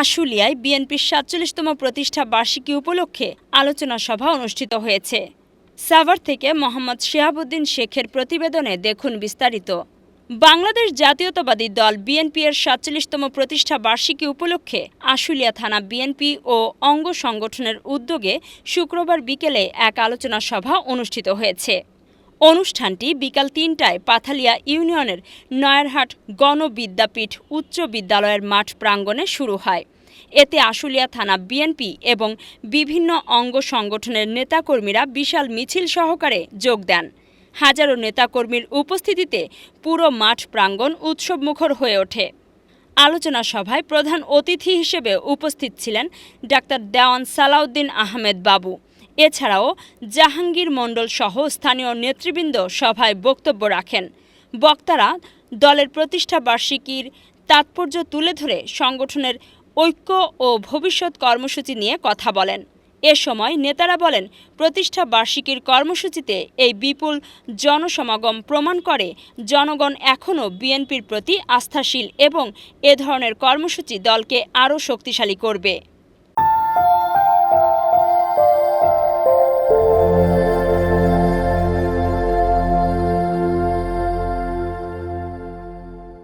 আশুলিয়ায় বিএনপির সাতচল্লিশতম প্রতিষ্ঠা বার্ষিকী উপলক্ষে আলোচনা সভা অনুষ্ঠিত হয়েছে। সাভার থেকে মোহাম্মদ শিহাবুদ্দিন শেখের প্রতিবেদনে দেখুন বিস্তারিত। বাংলাদেশ জাতীয়তাবাদী দল বিএনপি এর সাতচল্লিশতম প্রতিষ্ঠা বার্ষিকী উপলক্ষে আশুলিয়া থানা বিএনপি ও অঙ্গ সংগঠনের উদ্যোগে শুক্রবার বিকেলে এক আলোচনা সভা অনুষ্ঠিত হয়েছে। অনুষ্ঠানটি বিকাল তিনটায় পাথালিয়া ইউনিয়নের নয়ারহাট গণবিদ্যাপীঠ উচ্চ বিদ্যালয়ের মাঠ প্রাঙ্গণে শুরু হয়। এতে আশুলিয়া থানা বিএনপি এবং বিভিন্ন অঙ্গ সংগঠনের নেতাকর্মীরা বিশাল মিছিল সহকারে যোগ দেন। হাজারো নেতাকর্মীর উপস্থিতিতে পুরো মাঠ প্রাঙ্গণ উৎসবমুখর হয়ে ওঠে। আলোচনা সভায় প্রধান অতিথি হিসেবে উপস্থিত ছিলেন ডাক্তার দেওয়ান সালাউদ্দিন আহমেদ বাবু। এছাড়াও জাহাঙ্গীর মণ্ডল সহ স্থানীয় নেতৃবৃন্দ সভায় বক্তব্য রাখেন। বক্তারা দলের প্রতিষ্ঠা বার্ষিকীর তাৎপর্য তুলে ধরে সংগঠনের ঐক্য ও ভবিষ্যৎ কর্মসূচি নিয়ে কথা বলেন। এ সময় নেতারা বলেন, প্রতিষ্ঠা বার্ষিকীর কর্মসূচিতে এই বিপুল জনসমাগম প্রমাণ করে জনগণ এখনও বিএনপির প্রতি আস্থাশীল এবং এ ধরনের কর্মসূচি দলকে আরও শক্তিশালী করবে।